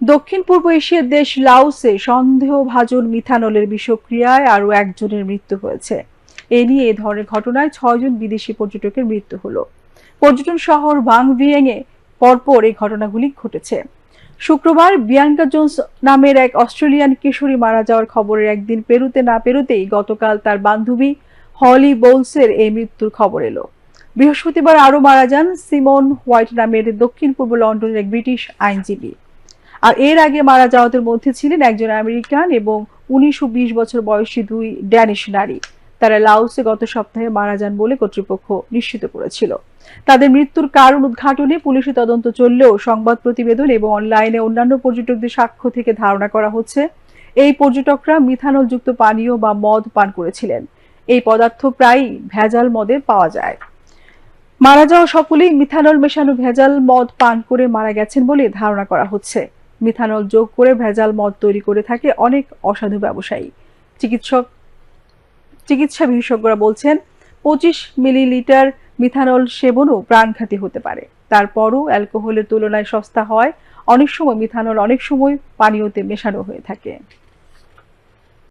দক্ষিণ পূর্ব এশিয়ার দেশ লাওসে সন্দেহভাজন মিথানলের বিষক্রিয়ায় আরও একজনের মৃত্যু হয়েছে। এ নিয়ে এ ধরনের ঘটনায় ছয়জন বিদেশি পর্যটকের মৃত্যু হলো। পর্যটন শহর বাংভিয়েংয়ে পরপর এই ঘটনাগুলি ঘটেছে। শুক্রবার বিয়াঙ্কা জোন্স নামের এক অস্ট্রেলিয়ান কিশোরী মারা যাওয়ার খবরের একদিন পেরুতে না পেরুতেই গতকাল তার বান্ধবী হলি বোলসের এই মৃত্যুর খবর এলো। বৃহস্পতিবার আরও মারা যান সিমন হোয়াইট নামের দক্ষিণ পূর্ব লন্ডনের এক ব্রিটিশ আইনজীবী। আর এর আগে মারা যাওয়াদের মধ্যে ছিলেন একজন আমেরিকান এবং উনিশশো বিশ বছর বয়সী দুই ড্যানিশ নারী। তারা লাওসে গত সপ্তাহে মারা যান বলে কর্তৃপক্ষ নিশ্চিত করেছিল। তাদের মৃত্যুর কারণ উদ্ঘাটনে পুলিশি তদন্ত চললেও সংবাদ প্রতিবেদন এবং অনলাইনে অন্যান্য পর্যটকদের সাক্ষ্য থেকে ধারণা করা হচ্ছে, এই পর্যটকরা মিথানল যুক্ত পানীয় বা মদ পান করেছিলেন। এই পদার্থ প্রায়ই ভেজাল মদে পাওয়া যায়। মারা যাওয়া সকলেই মিথানল মেশানো ভেজাল মদ পান করে মারা গেছেন বলে ধারণা করা হচ্ছে। মিথানল যোগ করে ভেজাল মদ তৈরি করে থাকে অনেক অসাধু ব্যবসায়ী। চিকিৎসক, চিকিৎসা বিশেষজ্ঞরা বলছেন, পঁচিশ মিলিলিটার মিথানল সেবনও প্রাণঘাতী হতে পারে। তারপরও অ্যালকোহলের তুলনায় সস্তা হয়। অনেক সময় মিথানল অনেক সময় পানীয়তে মেশানো হয়ে থাকে।